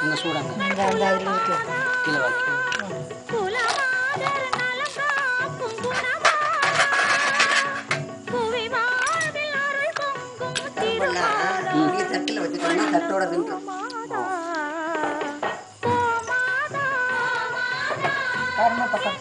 அங்கே சூடாங்க. கீழே வாக்கி எடுத்துட்டோம்னா தட்டோட தின்றும் கர்ம பக்கம்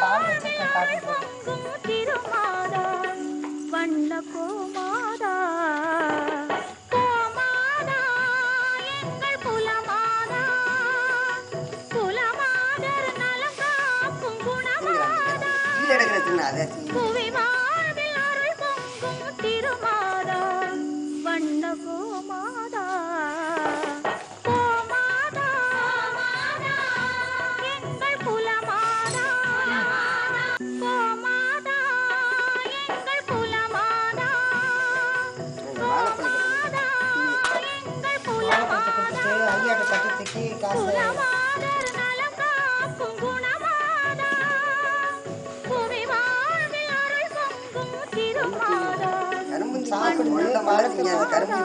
பால் வச்சு வண்ண கோ இருக்குன்னு அதை ஐயாட்ட கட்டத்துக்கு காசு. சாப்பிடும்போது மாறுதிங்க அந்த கரும்பு